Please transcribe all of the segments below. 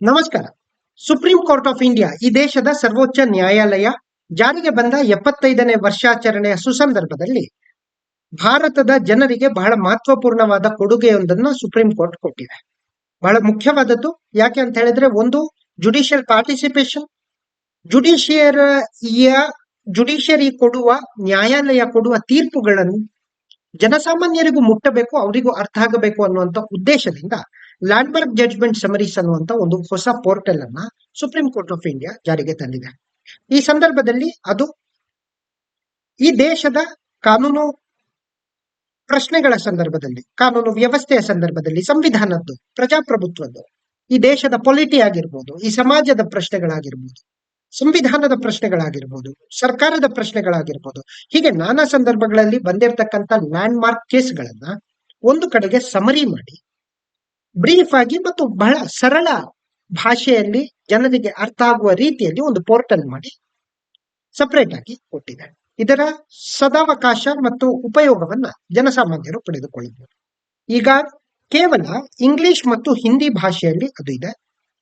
ನಮಸ್ಕಾರ. Supreme court of India ಈ ದೇಶದ ಸರ್ವೋಚ್ಚ ನ್ಯಾಯಾಲಯ ಜಾರಿಗೆ ಬಂದ ಎಪ್ಪತ್ತೈದನೇ ವರ್ಷಾಚರಣೆಯ ಸುಸಂದರ್ಭದಲ್ಲಿ ಭಾರತದ ಜನರಿಗೆ ಬಹಳ ಮಹತ್ವಪೂರ್ಣವಾದ ಕೊಡುಗೆಯೊಂದನ್ನು ಸುಪ್ರೀಂ ಕೋರ್ಟ್ ಕೊಟ್ಟಿದೆ. ಬಹಳ ಮುಖ್ಯವಾದದ್ದು. ಯಾಕೆ ಅಂತ ಹೇಳಿದ್ರೆ ಒಂದು ಜುಡಿಷಿಯಲ್ ಪಾರ್ಟಿಸಿಪೇಷನ್ ಜುಡಿಷಿಯರ್ ಜುಡಿಷಿಯರಿ ಕೊಡುವ, ನ್ಯಾಯಾಲಯ ಕೊಡುವ ತೀರ್ಪುಗಳನ್ನು ಜನಸಾಮಾನ್ಯರಿಗೂ ಮುಟ್ಟಬೇಕು, ಅವರಿಗೂ ಅರ್ಥ ಆಗಬೇಕು ಅನ್ನುವಂತ ಉದ್ದೇಶದಿಂದ ಲ್ಯಾಂಡ್ಮಾರ್ಕ್ ಜಡ್ಜ್ಮೆಂಟ್ ಸಮರೀಸ್ ಅನ್ನುವಂತ ಒಂದು ಹೊಸ ಪೋರ್ಟಲ್ ಅನ್ನ ಸುಪ್ರೀಂ ಕೋರ್ಟ್ ಆಫ್ ಇಂಡಿಯಾ ಜಾರಿಗೆ ತಂದಿದೆ. ಈ ಸಂದರ್ಭದಲ್ಲಿ ಅದು ಈ ದೇಶದ ಕಾನೂನು ಪ್ರಶ್ನೆಗಳ ಸಂದರ್ಭದಲ್ಲಿ, ಕಾನೂನು ವ್ಯವಸ್ಥೆಯ ಸಂದರ್ಭದಲ್ಲಿ, ಸಂವಿಧಾನದ್ದು, ಪ್ರಜಾಪ್ರಭುತ್ವದ್ದು, ಈ ದೇಶದ ಪೊಲಿಟಿ ಆಗಿರ್ಬೋದು, ಈ ಸಮಾಜದ ಪ್ರಶ್ನೆಗಳಾಗಿರ್ಬೋದು, ಸಂವಿಧಾನದ ಪ್ರಶ್ನೆಗಳಾಗಿರ್ಬೋದು, ಸರ್ಕಾರದ ಪ್ರಶ್ನೆಗಳಾಗಿರ್ಬೋದು, ಹೀಗೆ ನಾನಾ ಸಂದರ್ಭಗಳಲ್ಲಿ ಬಂದಿರತಕ್ಕಂತ ಲ್ಯಾಂಡ್ ಮಾರ್ಕ್ ಕೇಸ್ಗಳನ್ನ ಒಂದು ಕಡೆಗೆ ಸಮರಿ ಮಾಡಿ ಬ್ರೀಫ್ ಆಗಿ ಮತ್ತು ಬಹಳ ಸರಳ ಭಾಷೆಯಲ್ಲಿ ಜನರಿಗೆ ಅರ್ಥ ಆಗುವ ರೀತಿಯಲ್ಲಿ ಒಂದು ಪೋರ್ಟಲ್ ಮಾಡಿ ಸಪರೇಟ್ ಆಗಿ ಕೊಟ್ಟಿದ್ದಾರೆ. ಇದರ ಸದಾವಕಾಶ ಮತ್ತು ಉಪಯೋಗವನ್ನ ಜನಸಾಮಾನ್ಯರು ಪಡೆದುಕೊಳ್ಳಬಹುದು ಈಗ ಕೇವಲ ಇಂಗ್ಲಿಷ್ ಮತ್ತು ಹಿಂದಿ ಭಾಷೆಯಲ್ಲಿ ಅದು ಇದೆ.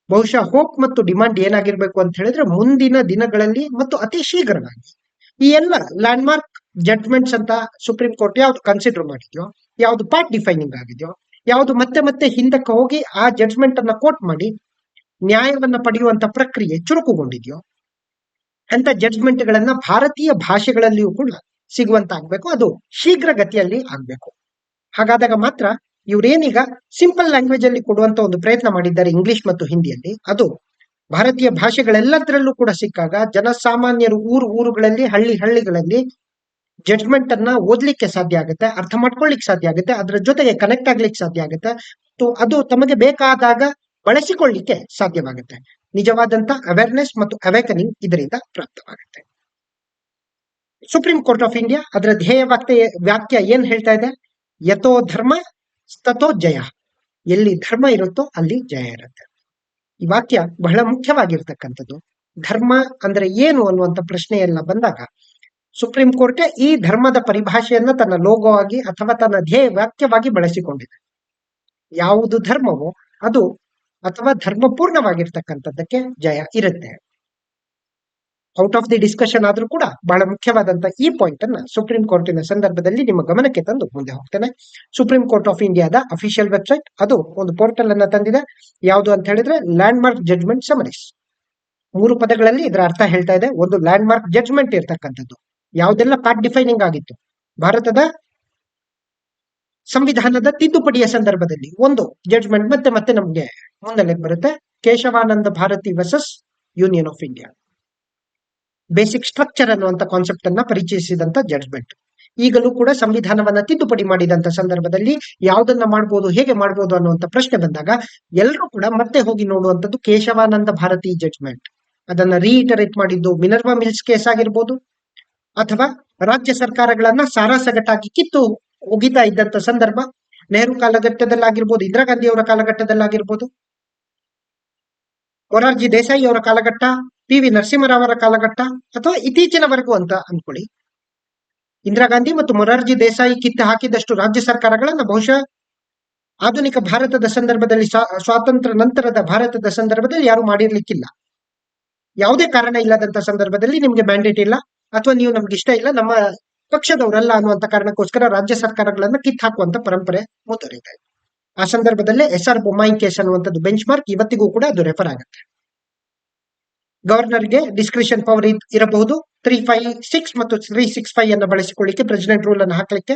ಬಹುಶಃ ಹೋಪ್ ಮತ್ತು ಡಿಮಾಂಡ್ ಏನಾಗಿರ್ಬೇಕು ಅಂತ ಹೇಳಿದ್ರೆ ಮುಂದಿನ ದಿನಗಳಲ್ಲಿ ಮತ್ತು ಅತಿ ಶೀಘ್ರವಾಗಿ ಈ ಎಲ್ಲ ಲ್ಯಾಂಡ್ ಮಾರ್ಕ್ ಜಡ್ಜ್ಮೆಂಟ್ಸ್ ಅಂತ ಸುಪ್ರೀಂ ಕೋರ್ಟ್ ಯಾವ್ದು ಕನ್ಸಿಡರ್ ಮಾಡಿದ್ಯೋ, ಯಾವ್ದು ಪಾರ್ಟ್ ಡಿಫೈನಿಂಗ್ ಆಗಿದೆಯೋ ಯಾವುದು ಮತ್ತೆ ಮತ್ತೆ ಹಿಂದಕ್ಕೆ ಹೋಗಿ ಆ ಜಡ್ಜ್ಮೆಂಟ್ ಅನ್ನ ಕೋಟ್ ಮಾಡಿ, ನ್ಯಾಯವನ್ನ ಪಡೆಯುವಂತ ಪ್ರಕ್ರಿಯೆ ಚುರುಕುಗೊಂಡಿದೆಯೋ, ಅಂತ ಜಡ್ಜ್ಮೆಂಟ್ ಗಳನ್ನ ಭಾರತೀಯ ಭಾಷೆಗಳಲ್ಲಿಯೂ ಕೂಡ ಸಿಗುವಂತ ಆಗ್ಬೇಕು ಅದು ಶೀಘ್ರ ಗತಿಯಲ್ಲಿ ಆಗ್ಬೇಕು. ಹಾಗಾದಾಗ ಮಾತ್ರ ಇವರೇನೀಗ ಸಿಂಪಲ್ ಲ್ಯಾಂಗ್ವೇಜ್ ಅಲ್ಲಿ ಕೊಡುವಂತ ಒಂದು ಪ್ರಯತ್ನ ಮಾಡಿದ್ದಾರೆ ಇಂಗ್ಲಿಷ್ ಮತ್ತು ಹಿಂದಿಯಲ್ಲಿ. ಅದು ಭಾರತೀಯ ಭಾಷೆಗಳೆಲ್ಲದರಲ್ಲೂ ಕೂಡ ಸಿಕ್ಕಾಗ, ಜನಸಾಮಾನ್ಯರು ಊರು ಊರುಗಳಲ್ಲಿ, ಹಳ್ಳಿ ಹಳ್ಳಿಗಳಲ್ಲಿ ಜಡ್ಜ್ಮೆಂಟ್ ಅನ್ನ ಓದ್ಲಿಕ್ಕೆ ಸಾಧ್ಯ ಆಗುತ್ತೆ, ಅರ್ಥ ಮಾಡ್ಕೊಳ್ಳಿಕ್ ಸಾಧ್ಯ ಆಗುತ್ತೆ, ಅದರ ಜೊತೆಗೆ ಕನೆಕ್ಟ್ ಆಗ್ಲಿಕ್ಕೆ ಸಾಧ್ಯ ಆಗುತ್ತೆ. ಅದು ತಮಗೆ ಬೇಕಾದಾಗ ಬಳಸಿಕೊಳ್ಳಿಕ್ಕೆ ಸಾಧ್ಯವಾಗುತ್ತೆ. ನಿಜವಾದಂತ ಅವೇರ್ನೆಸ್ ಮತ್ತು ಅವೇಕನಿಂಗ್ ಇದರಿಂದ ಪ್ರಾಪ್ತವಾಗುತ್ತೆ. ಸುಪ್ರೀಂ ಕೋರ್ಟ್ ಆಫ್ ಇಂಡಿಯಾ ಅದರ ಧ್ಯೇಯ ವಾಕ್ಯ ವ್ಯಾಖ್ಯ ಏನ್ ಹೇಳ್ತಾ ಇದೆ? ಯಥೋ ಧರ್ಮ, ತಥೋ ಜಯ. ಎಲ್ಲಿ ಧರ್ಮ ಇರುತ್ತೋ ಅಲ್ಲಿ ಜಯ ಇರುತ್ತೆ. ಈ ವಾಕ್ಯ ಬಹಳ ಮುಖ್ಯವಾಗಿರ್ತಕ್ಕಂಥದ್ದು. ಧರ್ಮ ಅಂದ್ರೆ ಏನು ಅನ್ನುವಂತ ಪ್ರಶ್ನೆ ಎಲ್ಲ ಬಂದಾಗ ಸುಪ್ರೀಂ ಕೋರ್ಟ್ ಈ ಧರ್ಮದ ಪರಿಭಾಷೆಯನ್ನು ತನ್ನ ಲೋಗೋ ಆಗಿ ಅಥವಾ ತನ್ನ ಧ್ಯೇಯ ವಾಕ್ಯವಾಗಿ ಬಳಸಿಕೊಂಡಿದೆ. ಯಾವುದು ಧರ್ಮವೋ ಅದು ಅಥವಾ ಧರ್ಮಪೂರ್ಣವಾಗಿರ್ತಕ್ಕಂಥದ್ದಕ್ಕೆ ಜಯ ಇರುತ್ತೆ. ಔಟ್ ಆಫ್ ದಿ ಡಿಸ್ಕಷನ್ ಆದ್ರೂ ಕೂಡ ಬಹಳ ಮುಖ್ಯವಾದಂತ ಈ ಪಾಯಿಂಟ್ ಅನ್ನ ಸುಪ್ರೀಂ ಕೋರ್ಟಿನ ಸಂದರ್ಭದಲ್ಲಿ ನಿಮ್ಮ ಗಮನಕ್ಕೆ ತಂದು ಮುಂದೆ ಹೋಗ್ತೇನೆ. ಸುಪ್ರೀಂ ಕೋರ್ಟ್ ಆಫ್ ಇಂಡಿಯಾದ ಅಫಿಷಿಯಲ್ ವೆಬ್ಸೈಟ್, ಅದು ಒಂದು ಪೋರ್ಟಲ್ ಅನ್ನ ತಂದಿದೆ. ಯಾವುದು ಅಂತ ಹೇಳಿದ್ರೆ ಲ್ಯಾಂಡ್ ಮಾರ್ಕ್ ಜಡ್ಜ್ಮೆಂಟ್ ಸಮರೀಸ್ ಮೂರು ಪದಗಳಲ್ಲಿ ಇದರ ಅರ್ಥ ಹೇಳ್ತಾ ಇದೆ. ಒಂದು ಲ್ಯಾಂಡ್ ಮಾರ್ಕ್ ಜಡ್ಜ್ಮೆಂಟ್ ಇರ್ತಕ್ಕಂಥದ್ದು. ಯಾವುದೆಲ್ಲ ಪಾರ್ಟ್ ಡಿಫೈನಿಂಗ್ ಆಗಿತ್ತು? ಭಾರತದ ಸಂವಿಧಾನದ ತಿದ್ದುಪಡಿಯ ಸಂದರ್ಭದಲ್ಲಿ ಒಂದು ಜಡ್ಜ್ಮೆಂಟ್ ಮತ್ತೆ ಮತ್ತೆ ನಮಗೆ ಮುಂದೆ ಬರುತ್ತೆ. Keshavananda Bharati versus union of India basic structure ಅನ್ನುವಂತ ಕಾನ್ಸೆಪ್ಟ್ ಅನ್ನ ಪರಿಚಯಿಸಿದಂತ ಜಡ್ಜ್ಮೆಂಟ್ ಈಗಲೂ ಕೂಡ ಸಂವಿಧಾನವನ್ನ ತಿದ್ದುಪಡಿ ಮಾಡಿದಂತ ಸಂದರ್ಭದಲ್ಲಿ ಯಾವುದನ್ನ ಮಾಡ್ಬೋದು, ಹೇಗೆ ಮಾಡ್ಬೋದು ಅನ್ನುವಂತ ಪ್ರಶ್ನೆ ಬಂದಾಗ ಎಲ್ಲರೂ ಕೂಡ ಮತ್ತೆ ಹೋಗಿ ನೋಡುವಂತದ್ದು ಕೇಶವಾನಂದ ಭಾರತಿ ಜಡ್ಜ್ಮೆಂಟ್ ಅದನ್ನ ರೀಇಟರೇಟ್ ಮಾಡಿದ್ದು ಮಿನರ್ವಾ ಮಿಲ್ಸ್ ಕೇಸ್ ಆಗಿರ್ಬೋದು. ಅಥವಾ ರಾಜ್ಯ ಸರ್ಕಾರಗಳನ್ನ ಸಾರಾಸಗಟಾಗಿ ಕಿತ್ತು ಒಗಿತಾ ಇದ್ದಂತ ಸಂದರ್ಭ ನೆಹರು ಕಾಲಘಟ್ಟದಲ್ಲಾಗಿರ್ಬೋದು, ಇಂದಿರಾ ಗಾಂಧಿ ಅವರ ಕಾಲಘಟ್ಟದಲ್ಲಾಗಿರ್ಬೋದು. ಮೊರಾರ್ಜಿ ದೇಸಾಯಿ ಅವರ ಕಾಲಘಟ್ಟ ಪಿ ವಿ ನರಸಿಂಹರಾವ್ ಅವರ ಕಾಲಘಟ್ಟ ಅಥವಾ ಇತ್ತೀಚಿನವರೆಗೂ ಅಂತ ಅನ್ಕೊಳ್ಳಿ. ಇಂದಿರಾ ಗಾಂಧಿ ಮತ್ತು ಮೊರಾರ್ಜಿ ದೇಸಾಯಿ ಕಿತ್ತು ಹಾಕಿದಷ್ಟು ರಾಜ್ಯ ಸರ್ಕಾರಗಳನ್ನ ಬಹುಶಃ ಆಧುನಿಕ ಭಾರತದ ಸಂದರ್ಭದಲ್ಲಿ ಸ್ವಾತಂತ್ರ್ಯ ನಂತರದ ಭಾರತದ ಸಂದರ್ಭದಲ್ಲಿ ಯಾರು ಮಾಡಿರ್ಲಿಕ್ಕಿಲ್ಲ. ಯಾವುದೇ ಕಾರಣ ಇಲ್ಲದಂತ ಸಂದರ್ಭದಲ್ಲಿ ನಿಮ್ಗೆ ಮ್ಯಾಂಡೇಟ್ ಇಲ್ಲ. ಅಥವಾ ನೀವು ನಮ್ಗೆ ಇಷ್ಟ ಇಲ್ಲ, ನಮ್ಮ ಪಕ್ಷದವರಲ್ಲ ಅನ್ನುವಂತ ಕಾರಣಕ್ಕೋಸ್ಕರ ರಾಜ್ಯ ಸರ್ಕಾರಗಳನ್ನ ಕಿತ್ ಹಾಕುವಂತ ಪರಂಪರೆ ಮುಂದುವರಿತಾ ಆ ಸಂದರ್ಭದಲ್ಲೇ ಎಸ್ ಆರ್ ಬೊಮ್ಮಾಯಿ ಕೇಸ್ ಅನ್ನುವಂಥದ್ದು ಬೆಂಚ್ ಮಾರ್ಕ್ ಇವತ್ತಿಗೂ ಕೂಡ ಅದು ರೆಫರ್ ಆಗುತ್ತೆ. ಗವರ್ನರ್ಗೆ ಡಿಸ್ಕ್ರಿಷನ್ ಪವರ್ ಇರಬಹುದು. ತ್ರೀ ಫೈವ್ ಸಿಕ್ಸ್ ಮತ್ತು ತ್ರೀ ಸಿಕ್ಸ್ ಫೈವ್ ಅನ್ನು ಬಳಸಿಕೊಳ್ಳಿಕ್ಕೆ ಪ್ರೆಸಿಡೆಂಟ್ ರೂಲ್ ಅನ್ನು ಹಾಕಲಿಕ್ಕೆ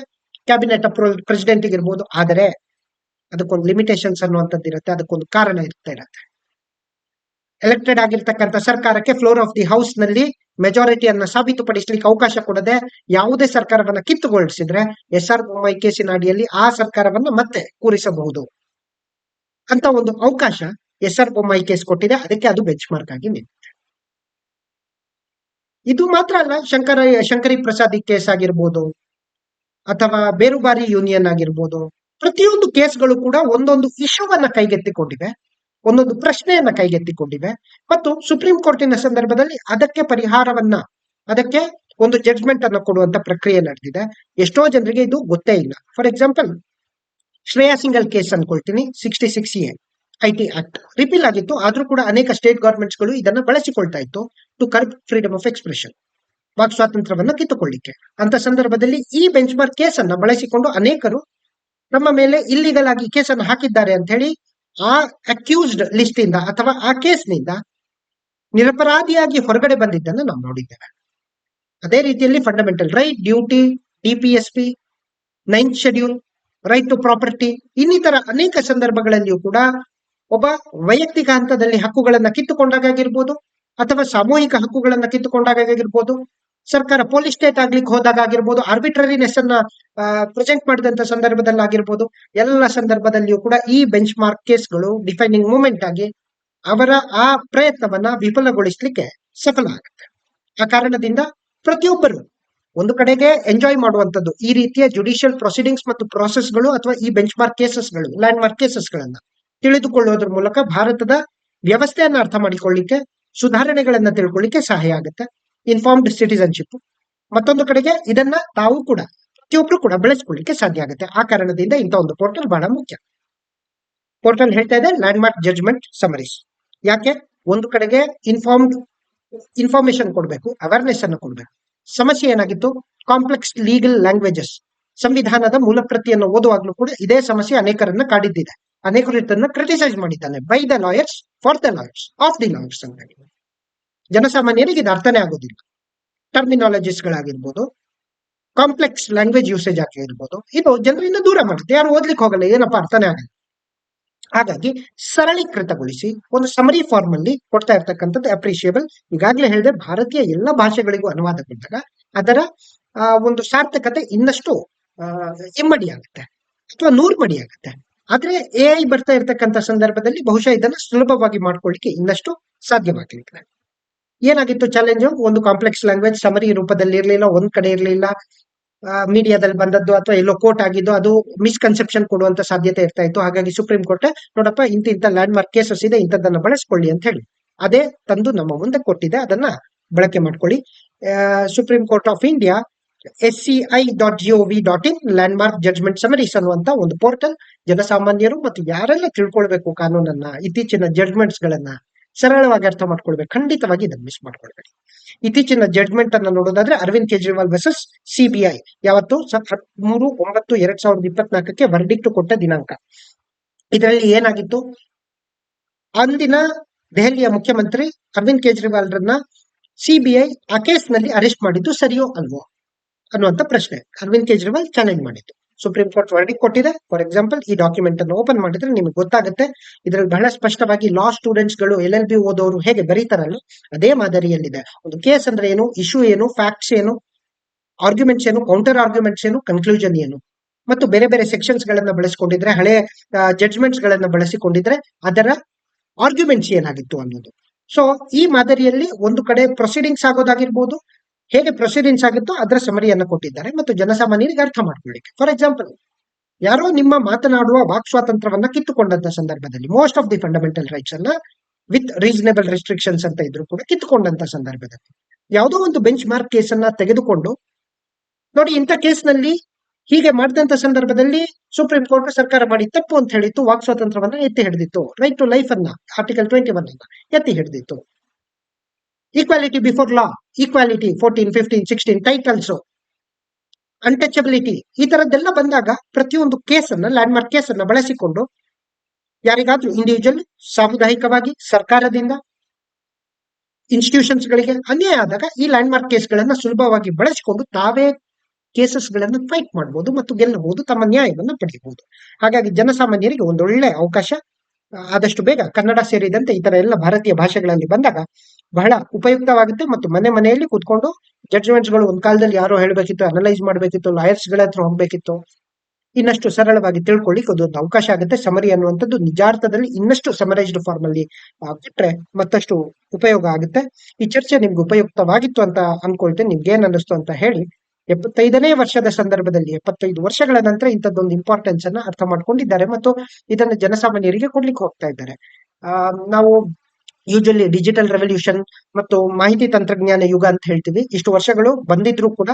ಕ್ಯಾಬಿನೆಟ್ ಅಪ್ರೂವಲ್ ಪ್ರೆಸಿಡೆಂಟ್ ಇರಬಹುದು ಆದರೆ ಅದಕ್ಕೊಂದು ಲಿಮಿಟೇಷನ್ಸ್ ಅನ್ನುವಂಥದ್ದು ಇರುತ್ತೆ. ಅದಕ್ಕೊಂದು ಕಾರಣ ಇರ್ತಾ ಇರುತ್ತೆ. ಎಲೆಕ್ಟೆಡ್ ಆಗಿರ್ತಕ್ಕಂಥ ಸರ್ಕಾರಕ್ಕೆ ಫ್ಲೋರ್ ಆಫ್ ದಿ ಹೌಸ್ನಲ್ಲಿ ಮೆಜಾರಿಟಿಯನ್ನ ಸಾಬೀತುಪಡಿಸಲಿಕ್ಕೆ ಅವಕಾಶ ಕೊಡದೆ ಯಾವುದೇ ಸರ್ಕಾರವನ್ನ ಕಿತ್ತುಗೊಳಿಸಿದ್ರೆ ಎಸ್ ಆರ್ ಬೊಮ್ಮಾಯಿ ಕೇಸಿನ ಅಡಿಯಲ್ಲಿ ಆ ಸರ್ಕಾರವನ್ನ ಮತ್ತೆ ಕೂರಿಸಬಹುದು. ಅಂತ ಒಂದು ಅವಕಾಶ ಎಸ್ ಆರ್ ಬೊಮ್ಮಾಯಿ ಕೇಸ್ ಕೊಟ್ಟಿದೆ. ಅದಕ್ಕೆ ಅದು ಬೆಂಚ್ ಮಾರ್ಕ್ ಆಗಿ ನಿಂತಿದೆ. ಇದು ಮಾತ್ರ ಅಲ್ಲ, ಶಂಕರ, ಶಂಕರಿ ಪ್ರಸಾದಿ ಕೇಸ್ ಆಗಿರ್ಬೋದು, ಅಥವಾ ಬೇರುಬಾರಿ ಯೂನಿಯನ್ ಆಗಿರ್ಬೋದು, ಪ್ರತಿಯೊಂದು ಕೇಸ್ಗಳು ಕೂಡ ಒಂದೊಂದು ಇಶ್ಯೂವನ್ನ ಕೈಗೆತ್ತಿಕೊಂಡಿವೆ ಒಂದೊಂದು ಪ್ರಶ್ನೆಯನ್ನ ಕೈಗೆತ್ತಿಕೊಂಡಿವೆ. ಮತ್ತು ಸುಪ್ರೀಂ ಕೋರ್ಟಿನ ಸಂದರ್ಭದಲ್ಲಿ ಅದಕ್ಕೆ ಪರಿಹಾರವನ್ನ, ಅದಕ್ಕೆ ಒಂದು ಜಡ್ಜ್ಮೆಂಟ್ ಅನ್ನು ಕೊಡುವಂತ ಪ್ರಕ್ರಿಯೆ ನಡೆದಿದೆ. ಎಷ್ಟೋ ಜನರಿಗೆ ಇದು ಗೊತ್ತೇ ಇಲ್ಲ. For example Shreya Singhal case ಅನ್ಕೊಳ್ತೀನಿ sixty six A I T act repeal ಆಗಿತ್ತು, ಆದ್ರೂ ಕೂಡ ಅನೇಕ ಸ್ಟೇಟ್ ಗವರ್ಮೆಂಟ್ಸ್ಗಳು ಇದನ್ನ ಬಳಸಿಕೊಳ್ತಾ ಇತ್ತು to curb freedom of expression walk ಸ್ವಾತಂತ್ರ್ಯವನ್ನ ಕಿತ್ತುಕೊಳ್ಳಿಕ್ಕೆ. ಅಂತ ಸಂದರ್ಭದಲ್ಲಿ ಈ ಬೆಂಚ್ ಮಾರ್ಕ್ ಕೇಸ್ ಅನ್ನ ಬಳಸಿಕೊಂಡು ಅನೇಕರು ನಮ್ಮ ಮೇಲೆ ಇಲ್ಲಿಗಲ್ ಆಗಿ ಕೇಸನ್ನು ಹಾಕಿದ್ದಾರೆ ಅಂತ ಹೇಳಿ ಆ ಅಕ್ಯೂಸ್ಡ್ ಲಿಸ್ಟ್ ಇಂದ ಅಥವಾ ಆ ಕೇಸ್ನಿಂದ ನಿರಪರಾಧಿಯಾಗಿ ಹೊರಗಡೆ ಬಂದಿದ್ದನ್ನು ನಾವು ನೋಡಿದ್ದೇವೆ. ಅದೇ ರೀತಿಯಲ್ಲಿ fundamental right duty DPSP ninth schedule right to property ಇನ್ನಿತರ ಅನೇಕ ಸಂದರ್ಭಗಳಲ್ಲಿಯೂ ಕೂಡ ಒಬ್ಬ ವೈಯಕ್ತಿಕ ಹಂತದಲ್ಲಿ ಹಕ್ಕುಗಳನ್ನ ಕಿತ್ತುಕೊಂಡಾಗಿರ್ಬೋದು ಅಥವಾ ಸಾಮೂಹಿಕ ಹಕ್ಕುಗಳನ್ನ ಕಿತ್ತುಕೊಂಡಾಗಿರ್ಬೋದು ಸರ್ಕಾರ ಪೊಲೀಸ್ ಸ್ಟೇಟ್ ಆಗ್ಲಿಕ್ಕೆ ಹೋದಾಗ ಆಗಿರ್ಬೋದು ಆರ್ಬಿಟ್ರರಿನೆಸ್ ಅನ್ನ ಪ್ರೆಸೆಂಟ್ ಮಾಡಿದಂತ ಸಂದರ್ಭದಲ್ಲಿ ಆಗಿರ್ಬೋದು, ಎಲ್ಲ ಸಂದರ್ಭದಲ್ಲಿಯೂ ಕೂಡ ಈ ಬೆಂಚ್ ಮಾರ್ಕ್ ಕೇಸ್ಗಳು ಡಿಫೈನಿಂಗ್ ಮೂಮೆಂಟ್ ಆಗಿ ಅವರ ಆ ಪ್ರಯತ್ನವನ್ನ ವಿಫಲಗೊಳಿಸ್ಲಿಕ್ಕೆ ಸಫಲ ಆಗುತ್ತೆ. ಆ ಕಾರಣದಿಂದ ಪ್ರತಿಯೊಬ್ಬರು ಒಂದು ಕಡೆಗೆ ಎಂಜಾಯ್ ಮಾಡುವಂತದ್ದು ಈ ರೀತಿಯ ಜುಡಿಷಿಯಲ್ ಪ್ರೊಸೀಡಿಂಗ್ಸ್ ಮತ್ತು ಪ್ರಾಸೆಸ್ಗಳು ಅಥವಾ ಈ ಬೆಂಚ್ ಮಾರ್ಕ್ ಕೇಸಸ್ಗಳು ಲ್ಯಾಂಡ್ ಮಾರ್ಕ್ ಕೇಸಸ್ಗಳನ್ನ ತಿಳಿದುಕೊಳ್ಳೋದ್ರ ಮೂಲಕ ಭಾರತದ ವ್ಯವಸ್ಥೆಯನ್ನು ಅರ್ಥ ಮಾಡಿಕೊಳ್ಳಿಕ್ಕೆ, ಸುಧಾರಣೆಗಳನ್ನ ತಿಳ್ಕೊಳ್ಳಿಕ್ಕೆ ಸಹಾಯ ಆಗುತ್ತೆ. ಇನ್ಫಾರ್ಮ್ಡ್ ಸಿಟಿಸನ್ಶಿಪ್ ಮತ್ತೊಂದು ಕಡೆಗೆ ಇದನ್ನ ತಾವು ಕೂಡ, ಪ್ರತಿಯೊಬ್ರು ಕೂಡ ಬೆಳೆಸ್ಕೊಳ್ಳಿಕ್ಕೆ ಸಾಧ್ಯ ಆಗುತ್ತೆ. ಆ ಕಾರಣದಿಂದ ಇಂಥ ಒಂದು ಪೋರ್ಟಲ್ ಬಹಳ ಮುಖ್ಯ. ಪೋರ್ಟಲ್ ಹೇಳ್ತಾ ಇದೆ ಲ್ಯಾಂಡ್ ಮಾರ್ಕ್ ಜಡ್ಜ್ಮೆಂಟ್ ಸಮರೀಸ್ ಯಾಕೆ? ಒಂದು ಕಡೆಗೆ ಇನ್ಫಾರ್ಮ್ಡ್ ಇನ್ಫಾರ್ಮೇಶನ್ ಕೊಡಬೇಕು ಅವೇರ್ನೆಸ್ ಅನ್ನು ಕೊಡಬೇಕು. ಸಮಸ್ಯೆ ಏನಾಗಿತ್ತು? ಕಾಂಪ್ಲೆಕ್ಸ್ ಲೀಗಲ್ ಲ್ಯಾಂಗ್ವೇಜಸ್ ಸಂವಿಧಾನದ ಮೂಲ ಪ್ರತಿಯನ್ನು ಓದುವಾಗ್ಲೂ ಕೂಡ ಇದೇ ಸಮಸ್ಯೆ ಅನೇಕರನ್ನ ಕಾಡಿದ್ದಿದೆ. ಅನೇಕರು ಇದನ್ನ ಕ್ರಿಟಿಸೈಸ್ ಮಾಡಿದ್ದಾನೆ by the lawyers for the lawyers of the lawyers ಅಂತ ಜನಸಾಮಾನ್ಯರಿಗೆ ಇದು ಅರ್ಥನೇ ಆಗೋದಿಲ್ಲ. ಟರ್ಮಿನಾಲಜಿಸ್ ಗಳಾಗಿರ್ಬೋದು ಕಾಂಪ್ಲೆಕ್ಸ್ ಲ್ಯಾಂಗ್ವೇಜ್ ಯೂಸೇಜ್ ಆಗಿರ್ಬೋದು, ಇದು ಜನರಿಂದ ದೂರ ಮಾಡುತ್ತೆ. ಯಾರು ಓದ್ಲಿಕ್ಕೆ ಹೋಗಲ್ಲ, ಏನಪ್ಪ ಅರ್ಥನೇ ಆಗಲ್ಲ. ಹಾಗಾಗಿ ಸರಳೀಕೃತಗೊಳಿಸಿ ಒಂದು ಸಮರಿ ಫಾರ್ಮ್ ಅಲ್ಲಿ ಕೊಡ್ತಾ ಇರ್ತಕ್ಕಂಥದ್ದು ಅಪ್ರಿಷಿಯೇಬಲ್ ಈಗಾಗಲೇ ಹೇಳಿದೆ, ಭಾರತೀಯ ಎಲ್ಲ ಭಾಷೆಗಳಿಗೂ ಅನುವಾದ ಕೊಟ್ಟಾಗ ಅದರ ಒಂದು ಸಾರ್ಥಕತೆ ಇನ್ನಷ್ಟು ಇಮ್ಮಡಿ ಆಗುತ್ತೆ ಅಥವಾ ನೂರು ಮಡಿ ಆಗುತ್ತೆ. ಆದ್ರೆ ಎ ಐ ಬರ್ತಾ ಇರ್ತಕ್ಕಂಥ ಸಂದರ್ಭದಲ್ಲಿ ಬಹುಶಃ ಇದನ್ನ ಸುಲಭವಾಗಿ ಮಾಡ್ಕೊಳ್ಳಿಕ್ಕೆ ಇನ್ನಷ್ಟು ಸಾಧ್ಯವಾಗಲಿದೆ ಏನಾಗಿತ್ತು ಚಾಲೆಂಜು ಒಂದು ಕಾಂಪ್ಲೆಕ್ಸ್ ಲ್ಯಾಂಗ್ವೇಜ್ ಸಮರಿ ರೂಪದಲ್ಲಿ ಇರಲಿಲ್ಲ, ಒಂದ್ ಕಡೆ ಇರಲಿಲ್ಲ. ಮೀಡಿಯಾದಲ್ಲಿ ಬಂದದ್ದು ಅಥವಾ ಎಲ್ಲೋ ಕೋರ್ಟ್ ಆಗಿದ್ದು ಅದು ಮಿಸ್ಕನ್ಸೆಪ್ಷನ್ ಕೊಡುವಂತ ಸಾಧ್ಯತೆ ಇರ್ತಾ ಇತ್ತು. ಹಾಗಾಗಿ ಸುಪ್ರೀಂ ಕೋರ್ಟ್, ನೋಡಪ್ಪ, ಇಂತ ಇಂಥ ಲ್ಯಾಂಡ್ ಮಾರ್ಕ್ ಕೇಸಸ್ ಇದೆ, ಇಂಥದ್ದನ್ನ ಬಳಸ್ಕೊಳ್ಳಿ ಅಂತ ಹೇಳಿ. ಅದೇ ತಂದು ನಮ್ಮ ಮುಂದೆ ಕೊಟ್ಟಿದೆ, ಅದನ್ನ ಬಳಕೆ ಮಾಡ್ಕೊಳ್ಳಿ. Supreme Court of India S C I dot G V dot in landmark judgement summaries ಅನ್ನುವಂತ ಒಂದು ಪೋರ್ಟಲ್ ಜನಸಾಮಾನ್ಯರು ಮತ್ತು ಯಾರೆಲ್ಲ ತಿಳ್ಕೊಳ್ಬೇಕು ಕಾನೂನನ್ನ, ಇತ್ತೀಚಿನ ಜಡ್ಜ್ಮೆಂಟ್ಸ್ ಗಳನ್ನ ಸರಳವಾಗಿ ಅರ್ಥ ಮಾಡ್ಕೊಳ್ಬೇಕು. ಖಂಡಿತವಾಗಿ ಇದನ್ನ ಮಿಸ್ ಮಾಡ್ಕೊಳ್ಬೇಡಿ. ಇತ್ತೀಚಿನ ಜಡ್ಜ್ಮೆಂಟ್ ಅನ್ನ ನೋಡೋದಾದ್ರೆ ಅರವಿಂದ್ ಕೇಜ್ರಿವಾಲ್ ವರ್ಸಸ್ ಸಿಬಿಐ ಯಾವತ್ತು? ಹದಿಮೂರು ಒಂಬತ್ತು, ಎರಡ್ ಸಾವಿರದ ಇಪ್ಪತ್ನಾಲ್ಕಕ್ಕೆ ವರ್ಡಿಕ್ಟ್ ಕೊಟ್ಟ ದಿನಾಂಕ. ಇದರಲ್ಲಿ ಏನಾಗಿತ್ತು? ಅಂದಿನ ದೆಹಲಿಯ ಮುಖ್ಯಮಂತ್ರಿ ಅರವಿಂದ್ ಕೇಜ್ರಿವಾಲ್ ರನ್ನ ಸಿಬಿಐ ಆ ಕೇಸ್ನಲ್ಲಿ ಅರೆಸ್ಟ್ ಮಾಡಿದ್ದು ಸರಿಯೋ ಅಲ್ವೋ ಅನ್ನುವಂತ ಪ್ರಶ್ನೆ. ಅರವಿಂದ್ ಕೇಜ್ರಿವಾಲ್ ಚಾಲೆಂಜ್ ಮಾಡಿದ್ದು. ಸುಪ್ರೀಂ ಕೋರ್ಟ್ ವರ್ಡಿಕ್ ಕೊಟ್ಟಿದೆ. ಫಾರ್ ಎಕ್ಸಾಂಪಲ್ ಈ ಡಾಕ್ಯುಮೆಂಟ್ ಅನ್ನು ಓಪನ್ ಮಾಡಿದ್ರೆ ನಿಮ್ಗೆ ಗೊತ್ತಾಗುತ್ತೆ. ಇದರಲ್ಲಿ ಬಹಳ ಸ್ಪಷ್ಟವಾಗಿ ಲಾ ಸ್ಟೂಡೆಂಟ್ಸ್ಗಳು ಎಲ್ ಎಲ್ ಬಿ ಓದೋರು ಹೇಗೆ ಬರೀತಾರಲ್ಲ, ಅದೇ ಮಾದರಿಯಲ್ಲಿದೆ. ಒಂದು ಕೇಸ್ ಅಂದ್ರೆ ಏನು ಇಶ್ಯೂ ಏನು ಫ್ಯಾಕ್ಟ್ಸ್ ಏನು ಆರ್ಗ್ಯುಮೆಂಟ್ಸ್ ಏನು ಕೌಂಟರ್ ಆರ್ಗ್ಯುಮೆಂಟ್ಸ್ ಏನು ಕನ್ಕ್ಲೂಷನ್ ಏನು. ಮತ್ತು ಬೇರೆ ಬೇರೆ ಸೆಕ್ಷನ್ಸ್ ಗಳನ್ನ ಬಳಸಿಕೊಂಡಿದ್ರೆ, ಹಳೆ ಜಡ್ಜ್ಮೆಂಟ್ಸ್ ಗಳನ್ನ ಬಳಸಿಕೊಂಡಿದ್ರೆ ಅದರ ಆರ್ಗ್ಯುಮೆಂಟ್ಸ್ ಏನಾಗಿತ್ತು ಅನ್ನೋದು. ಸೊ ಈ ಮಾದರಿಯಲ್ಲಿ ಒಂದು ಕಡೆ ಪ್ರೊಸೀಡಿಂಗ್ಸ್ ಆಗೋದಾಗಿರ್ಬೋದು ಹೇಗೆ ಪ್ರೊಸೀಡಿಂಗ್ಸ್ ಆಗುತ್ತೋ ಅದರ ಸಮರಿಯನ್ನು ಕೊಟ್ಟಿದ್ದಾರೆ ಮತ್ತು ಜನಸಾಮಾನ್ಯರಿಗೆ ಅರ್ಥ ಮಾಡ್ಕೊಳ್ಳಿಕ್ಕೆ. ಫಾರ್ ಎಕ್ಸಾಂಪಲ್ ಯಾರೋ ನಿಮ್ಮ ಮಾತನಾಡುವ ವಾಕ್ ಸ್ವಾತಂತ್ರ್ಯವನ್ನ ಕಿತ್ತುಕೊಂಡಂತ ಸಂದರ್ಭದಲ್ಲಿ most of the fundamental rights ಅನ್ನ ವಿತ್ ರೀಸನೇಬಲ್ ರೆಸ್ಟ್ರಿಕ್ಷನ್ಸ್ ಅಂತ ಇದ್ರು ಕೂಡ ಕಿತ್ತುಕೊಂಡಂತ ಸಂದರ್ಭದಲ್ಲಿ, ಯಾವುದೋ ಒಂದು ಬೆಂಚ್ ಮಾರ್ಕ್ ಕೇಸ್ ಅನ್ನ ತೆಗೆದುಕೊಂಡು, ನೋಡಿ ಇಂಥ ಕೇಸ್ನಲ್ಲಿ ಹೀಗೆ ಮಾಡಿದಂತ ಸಂದರ್ಭದಲ್ಲಿ ಸುಪ್ರೀಂ ಕೋರ್ಟ್ ಸರ್ಕಾರ ಮಾಡಿ ತಪ್ಪು ಅಂತ ಹೇಳಿತ್ತು, ವಾಕ್ ಸ್ವಾತಂತ್ರ್ಯವನ್ನ ಎತ್ತಿ ಹಿಡಿದಿತ್ತು ರೈಟ್ ಟು ಲೈಫ್ ಅನ್ನ ಆರ್ಟಿಕಲ್ ಟ್ವೆಂಟಿ ಒನ್ ಅನ್ನ ಎತ್ತಿ ಹಿಡಿದಿತ್ತು. Equality before law equality fourteen fifteen sixteen titles untouchability ಈ ತರದ್ದೆಲ್ಲ ಬಂದಾಗ ಪ್ರತಿಯೊಂದು ಕೇಸನ್ನ ಲ್ಯಾಂಡ್ ಮಾರ್ಕ್ ಕೇಸನ್ನ ಬಳಸಿಕೊಂಡು ಯಾರಿಗಾದ್ರೂ ಇಂಡಿವಿಜುವಲ್ ಸಾಮುದಾಯಿಕವಾಗಿ, ಸರ್ಕಾರದಿಂದ ಇನ್ಸ್ಟಿಟ್ಯೂಷನ್ಸ್ ಗಳಿಗೆ ಅನ್ಯಾಯ ಆದಾಗ ಈ ಲ್ಯಾಂಡ್ ಮಾರ್ಕ್ ಕೇಸ್ಗಳನ್ನ ಸುಲಭವಾಗಿ ಬಳಸಿಕೊಂಡು ತಾವೇ ಕೇಸಸ್ ಗಳನ್ನ ಫೈಟ್ ಮಾಡಬಹುದು ಮತ್ತು ಗೆಲ್ಲಬಹುದು, ತಮ್ಮ ನ್ಯಾಯವನ್ನು ಪಡೆಯಬಹುದು. ಹಾಗಾಗಿ ಜನಸಾಮಾನ್ಯರಿಗೆ ಒಂದೊಳ್ಳೆ ಅವಕಾಶ ಆದಷ್ಟು ಬೇಗ ಕನ್ನಡ ಸೇರಿದಂತೆ ಇತರ ಎಲ್ಲ ಭಾರತೀಯ ಭಾಷೆಗಳಲ್ಲಿ ಬಂದಾಗ ಬಹಳ ಉಪಯುಕ್ತವಾಗುತ್ತೆ ಮತ್ತು ಮನೆ ಮನೆಯಲ್ಲಿ ಕೂತ್ಕೊಂಡು ಜಡ್ಜ್ಮೆಂಟ್ಸ್ಗಳು ಒಂದ್ ಕಾಲದಲ್ಲಿ ಯಾರೋ ಹೇಳ್ಬೇಕಿತ್ತು ಅನಲೈಸ್ ಮಾಡಬೇಕಿತ್ತು ಲಾಯರ್ಸ್ ಗಳತ್ರ ಹೋಗ್ಬೇಕಿತ್ತು, ಇನ್ನಷ್ಟು ಸರಳವಾಗಿ ತಿಳ್ಕೊಳ್ಳಿಕ್ಕೆ ಅದೊಂದು ಅವಕಾಶ ಆಗುತ್ತೆ. ಸಮರಿ ಅನ್ನುವಂಥದ್ದು ನಿಜಾರ್ಥದಲ್ಲಿ ಇನ್ನಷ್ಟು ಸಮರೈಸ್ಡ್ ಫಾರ್ಮ್ ಅಲ್ಲಿ ಬಿಟ್ಟರೆ ಮತ್ತಷ್ಟು ಉಪಯೋಗ ಆಗುತ್ತೆ. ಈ ಚರ್ಚೆ ನಿಮ್ಗೆ ಉಪಯುಕ್ತವಾಗಿತ್ತು ಅಂತ ಅನ್ಕೊಳ್ತೇನೆ. ನಿಮ್ಗೆ ಏನ್ ಅನ್ನಿಸ್ತು ಅಂತ ಹೇಳಿ. ಎಪ್ಪತ್ತೈದನೇ ವರ್ಷದ ಸಂದರ್ಭದಲ್ಲಿ, ಎಪ್ಪತ್ತೈದು ವರ್ಷಗಳ ನಂತರ ಇಂಥದ್ದೊಂದು ಇಂಪಾರ್ಟೆನ್ಸ್ ಅನ್ನ ಅರ್ಥ ಮಾಡ್ಕೊಂಡಿದ್ದಾರೆ ಮತ್ತು ಇದನ್ನು ಜನಸಾಮಾನ್ಯರಿಗೆ ಕೊಡ್ಲಿಕ್ಕೆ ಹೋಗ್ತಾ ಇದ್ದಾರೆ. ನಾವು ಯೂಶಲಿ ಡಿಜಿಟಲ್ ರೆವಲ್ಯೂಷನ್ ಮತ್ತು ಮಾಹಿತಿ ತಂತ್ರಜ್ಞಾನ ಯುಗ ಅಂತ ಹೇಳ್ತೀವಿ. ಇಷ್ಟು ವರ್ಷಗಳು ಬಂದಿದ್ರು ಕೂಡ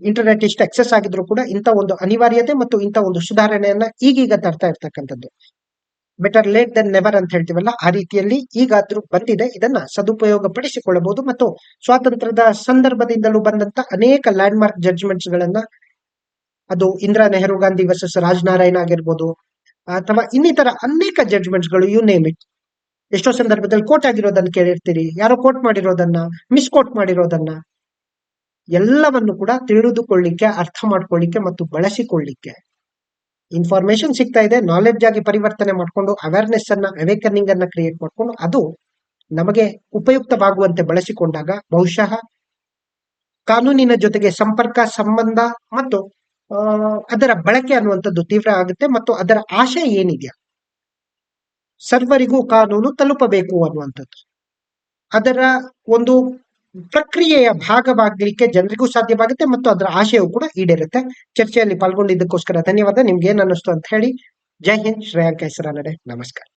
ಇಂಟರ್ನೆಟ್ ಇಷ್ಟು ಅಕ್ಸೆಸ್ ಆಗಿದ್ರು ಕೂಡ ಇಂಥ ಒಂದು ಅನಿವಾರ್ಯತೆ ಮತ್ತು ಇಂಥ ಒಂದು ಸುಧಾರಣೆಯನ್ನ ಈಗೀಗ ತರ್ತಾ ಇರ್ತಕ್ಕಂಥದ್ದು. ಬೆಟರ್ ಲೇಟ್ ದೆನ್ ನೆವರ್ ಅಂತ ಹೇಳ್ತೀವಲ್ಲ, ಆ ರೀತಿಯಲ್ಲಿ ಈಗಾದ್ರೂ ಬಂದಿದೆ. ಇದನ್ನ ಸದುಪಯೋಗ ಪಡಿಸಿಕೊಳ್ಳಬಹುದು ಮತ್ತು ಸ್ವಾತಂತ್ರ್ಯದ ಸಂದರ್ಭದಿಂದಲೂ ಬಂದಂತ ಅನೇಕ ಲ್ಯಾಂಡ್ ಮಾರ್ಕ್ ಜಡ್ಜ್ಮೆಂಟ್ಸ್ ಗಳನ್ನ ಅದು ಇಂದಿರಾ ನೆಹರು ಗಾಂಧಿ ವರ್ಸಸ್ ರಾಜನಾರಾಯಣ ಆಗಿರ್ಬೋದು, ಅಥವಾ ಇನ್ನಿತರ ಅನೇಕ ಜಡ್ಜ್ಮೆಂಟ್ಸ್ಗಳು ಯು ನೇಮ್ ಇಟ್ ಎಷ್ಟೋ ಸಂದರ್ಭದಲ್ಲಿ ಕೋಟ್ ಆಗಿರೋದನ್ನ ಕೇಳಿರ್ತೀರಿ. ಯಾರೋ ಕೋಟ್ ಮಾಡಿರೋದನ್ನ ಮಿಸ್ ಕೋರ್ಟ್ ಮಾಡಿರೋದನ್ನ. ಎಲ್ಲವನ್ನು ಕೂಡ ತಿಳಿದುಕೊಳ್ಳಿಕ್ಕೆ, ಅರ್ಥ ಮಾಡ್ಕೊಳ್ಳಿಕ್ಕೆ ಮತ್ತು ಬಳಸಿಕೊಳ್ಳಿಕ್ಕೆ. ಇನ್ಫಾರ್ಮೇಶನ್ ಸಿಗ್ತಾ ಇದೆ ನಾಲೆಡ್ಜ್ ಆಗಿ ಪರಿವರ್ತನೆ ಮಾಡ್ಕೊಂಡು ಅವೇರ್ನೆಸ್ ಅನ್ನ ಅವೇಕನಿಂಗ್ ಅನ್ನ ಕ್ರಿಯೇಟ್ ಮಾಡ್ಕೊಂಡು, ಅದು ನಮಗೆ ಉಪಯುಕ್ತವಾಗುವಂತೆ ಬಳಸಿಕೊಂಡಾಗ ಬಹುಶಃ ಕಾನೂನಿನ ಜೊತೆಗೆ ಸಂಪರ್ಕ, ಸಂಬಂಧ ಮತ್ತು ಅದರ ಬಳಕೆ ಅನ್ನುವಂಥದ್ದು ತೀವ್ರ ಆಗುತ್ತೆ ಮತ್ತು ಅದರ ಆಶಯ ಏನಿದೆಯಾ? ಸರ್ವರಿಗೂ ಕಾನೂನು ತಲುಪಬೇಕು ಅನ್ನುವಂಥದ್ದು. ಅದರ ಒಂದು ಪ್ರಕ್ರಿಯೆಯ ಭಾಗವಾಗಲಿಕ್ಕೆ ಜನರಿಗೂ ಸಾಧ್ಯವಾಗುತ್ತೆ ಮತ್ತು ಅದರ ಆಶಯವು ಕೂಡ ಈಡೇರುತ್ತೆ. ಚರ್ಚೆಯಲ್ಲಿ ಪಾಲ್ಗೊಂಡಿದ್ದಕ್ಕೋಸ್ಕರ ಧನ್ಯವಾದ. ನಿಮ್ಗೆ ಏನ್ ಅನ್ನಿಸ್ತು ಅಂತ ಹೇಳಿ. ಜೈ ಹಿಂದ್. ಶ್ರೇಯಾಂಕ ಹೆಸರಾನಡೆ ನಮಸ್ಕಾರ.